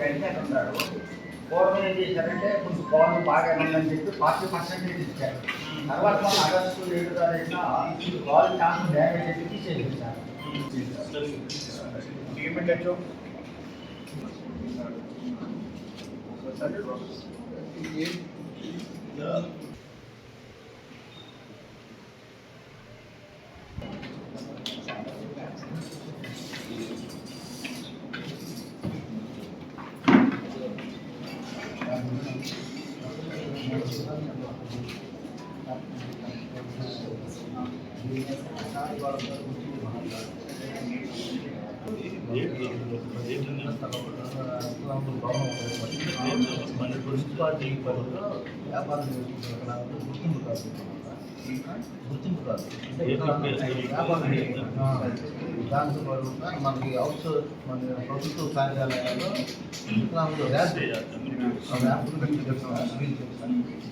వెంకట ఉన్నాడు. పూర్వం ఏం చేశారంటే కొంచెం బాగుంది బాగా ఉందని చెప్పి ఫార్టీ పర్సెంటేజ్ ఇచ్చారు తర్వాత మన ఆగస్టు ఏడు తారీఖున బాల్ ఛాన్స్ డ్యామేజ్ చెప్పి తీసేసేసారు ఏమిటో మున్సిపాలిటీ పరిధిలో వ్యాపారం చేసుకుంటున్నారు గుర్తింపు కాదు గుర్తింపు కాదు. దాంతో పాటుగా మనకి హౌస్ మన ప్రభుత్వ కార్యాలయాల్లో వికలాంగులు.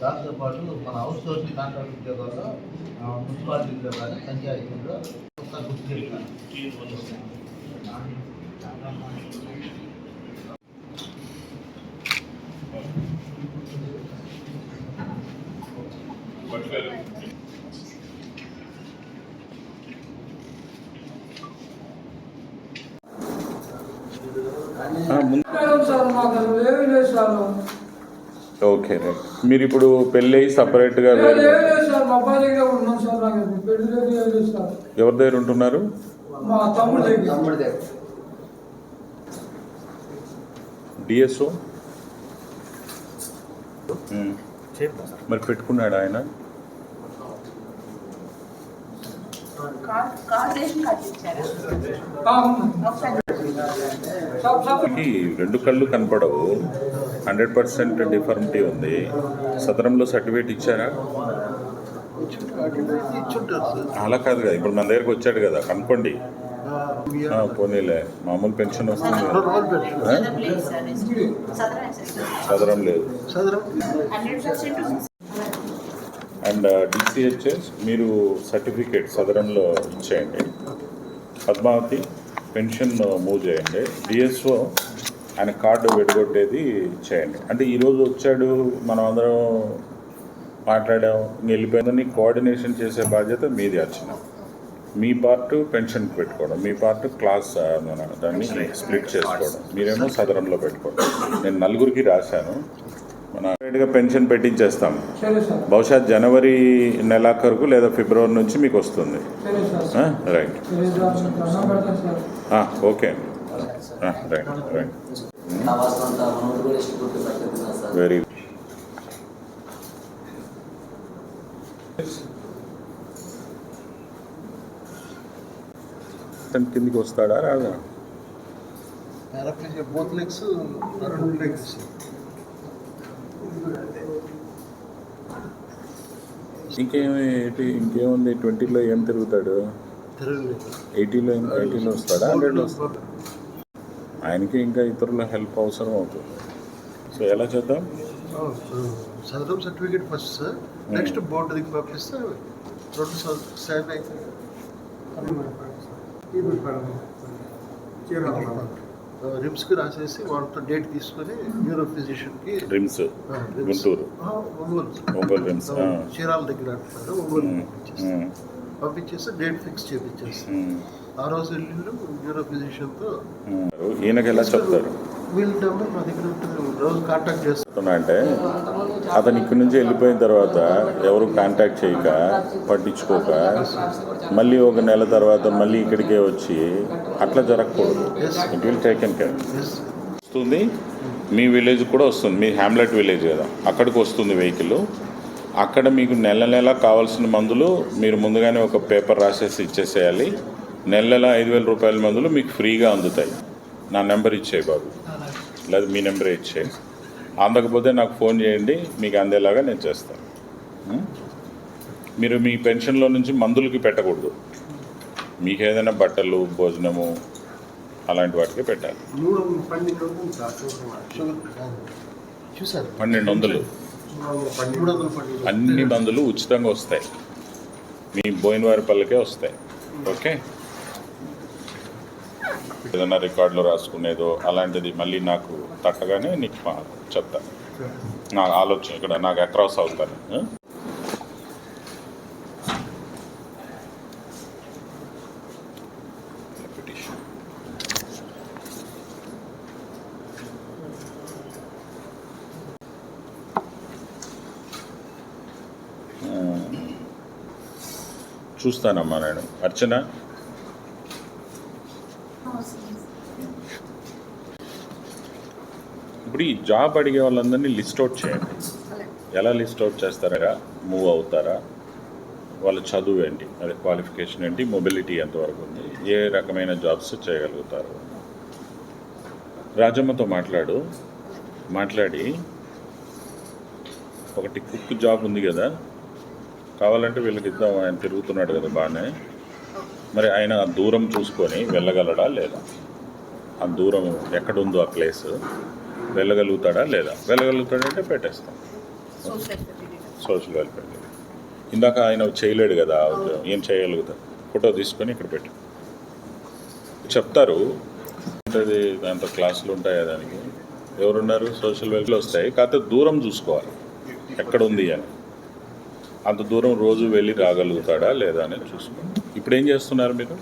దాంతో పాటు మన హౌస్ సోర్సింగ్ కాంట్రాక్ట్ ఉద్యోగాల్లో ఆ, మున్సిపాలిటీ ఉద్యోగాలు పంచాయతీలో గుర్తు చెప్తాను మేడం సార్ మాకు ఏమీ లేదు సార్ ఓకే రైట్. మీరు ఇప్పుడు పెళ్ళి సపరేట్గా లేదు సార్ ఎవరి దగ్గర ఉంటున్నారు? మా తమ్ముడు దగ్గర. తమ్ముడి దగ్గర. డిఎస్ఓ? మరి పెట్టుకున్నాడు ఆయన కార్ కార్ రేషన్ కార్డు ఇచ్చారా ఆ, ఉంది. ఒకసారి సార్ సార్ ఈ రెండు కళ్ళు కనపడవు. హండ్రెడ్ పర్సెంట్ డిఫార్మిటీ ఉంది. సదరంలో సర్టిఫికేట్ ఇచ్చారా? అలా కాదు కదా. ఇప్పుడు మన దగ్గరకు వచ్చాడు కదా. కనుక్కోండి. ఆ, పోనీలే. మామూలు పెన్షన్ వస్తుంది? సదరం లేదు సార్ సదరం ఎక్సెస్ సదరం లేదు Sadaram hundred percent and DCHS మీరు సర్టిఫికేట్ సదరంలో ఇచ్చేయండి. పద్మావతి పెన్షన్ మూవ్ చేయండి. డిఎస్ఓ ఆయన కార్డు విడగొట్టేది చేయండి. అంటే ఈరోజు వచ్చాడు మనం అందరం మాట్లాడాం వెళ్ళిపోయిందని కోఆర్డినేషన్ చేసే బాధ్యత మీది వచ్చిన మీ పార్ట్ పెన్షన్కి పెట్టుకోవడం మీ పార్ట్ క్లాస్ దాన్ని స్ప్లిట్ చేసుకోవడం మీరేమో సదరంలో పెట్టుకోవడం. నేను నలుగురికి రాశాను. మన గా పెన్షన్ పెట్టించేస్తాం. సరే సార్. బహుశా జనవరి నెలాఖరుకు లేదా ఫిబ్రవరి నుంచి మీకు వస్తుంది. సరే sir. Right. Okay. Right right. Very కిందికి వస్తాడా రాదా? ఇంకేమి ఇంకేముంది? ట్వంటీలో ఏం తిరుగుతాడు? ఎయిటీలో ఎయిటీలో వస్తాడా? హండ్రెడ్లో వస్తాడా? ఆయనకి ఇంకా ఇతరుల హెల్ప్ అవసరం అవుతుంది. సో ఎలా చేద్దాం? Sadaram certificate first sir next board దిగి పంపిస్తే రెండు సైన్ అయితే రిమ్స్కి రాసేసి వాళ్ళతో డేట్ తీసుకొని న్యూరో ఫిజిషియన్కి రిమ్స్. గుంటూరు. ఒంగోలు. ఒంగోలు రిమ్స్ ఆ. చీరాల దగ్గర అంటున్నారు ఒంగోలు పంపించేసి. డేట్ ఫిక్స్ చేపించేస్తాం ఉమ్, ఆ రోజు వెళ్ళిండు న్యూరో ఫిజిషియన్తో. ఈయనకి ఎలా చెప్తారు? వీళ్ళ నెంబర్ మా దగ్గర ఉంటుంది రోజు కాంటాక్ట్ చేస్తాం. చెప్తున్నా అంటే అతను ఇక్కడి నుంచి వెళ్ళిపోయిన తర్వాత ఎవరు కాంటాక్ట్ చేయక పట్టించుకోక మళ్ళీ ఒక నెల తర్వాత మళ్ళీ ఇక్కడికే వచ్చి అట్లా జరగకూడదు. ఇట్ విల్ టేకెన్ కేర్ వస్తుంది. మీ విలేజ్ కూడా వస్తుంది. మీ హ్యామ్లెట్ విలేజ్ కదా. అక్కడికి వస్తుంది వెహికల్ అక్కడ మీకు నెల నెల కావాల్సిన మందులు మీరు ముందుగానే ఒక పేపర్ రాసేసి ఇచ్చేసేయాలి. నెల నెల ఐదు వేల రూపాయల మందులు మీకు ఫ్రీగా అందుతాయి. నా నెంబర్ ఇచ్చేయి బాబు. లేదా మీ నెంబరే ఇచ్చేయి. అందకపోతే నాకు ఫోన్ చేయండి మీకు అందేలాగా నేను చేస్తాను? మీరు మీ పెన్షన్లో నుంచి మందులకి పెట్టకూడదు. మీకు ఏదైనా బట్టలు భోజనము అలాంటి వాటికి పెట్టాలి. పన్నెండు వందలు. అన్ని మందులు ఉచితంగా వస్తాయి. మీ బోయినవారి పల్లకే వస్తాయి. ఓకే? ఏదైనా రికార్డులో రాసుకునేదో అలాంటిది మళ్ళీ నాకు తట్టగానే నీకు మా- చెప్తా. నా ఆలోచన ఇక్కడ నాకు అక్రాస్ అవుతాను. చూస్తానమ్మా నేను. అర్చన ఇప్పుడు ఈ జాబ్ అడిగే వాళ్ళందరినీ లిస్ట్ అవుట్ చేయండి. ఎలా లిస్ట్ అవుట్ చేస్తారా మూవ్ అవుతారా? వాళ్ళ చదువు ఏంటి? అదే క్వాలిఫికేషన్ ఏంటి? మొబిలిటీ ఎంతవరకు ఉంది? ఏ రకమైన జాబ్స్ చేయగలుగుతారు? రాజమ్మతో మాట్లాడు. మాట్లాడి. ఒకటి కుక్ జాబ్ ఉంది కదా? కావాలంటే వీళ్ళకి ఇద్దాం. ఆయన తిరుగుతున్నాడు కదా బాగానే. మరి ఆయన ఆ దూరం చూసుకొని వెళ్ళగలడా లేదా? ఆ దూరం ఎక్కడుందో ఆ ప్లేస్. వెళ్ళగలుగుతాడా లేదా? వెళ్ళగలుగుతాడంటే పెట్టేస్తాం. సోషల్ వెల్ఫేర్ ఇందాక ఆయన చేయలేడు కదా. ఏం చేయగలుగుతాడు? ఫోటో తీసుకొని ఇక్కడ పెట్టు. చెప్తారు. ఉంటుంది దాంట్లో క్లాసులు ఉంటాయి దానికి? ఎవరున్నారు? సోషల్ వెల్ఫేర్ వస్తాయి. కాకపోతే దూరం చూసుకోవాలి. ఎక్కడ ఉంది అని. అంత దూరం రోజు వెళ్ళి రాగలుగుతాడా లేదా అనేది చూసుకోండి ఇప్పుడు ఏం చేస్తున్నారు మీరు?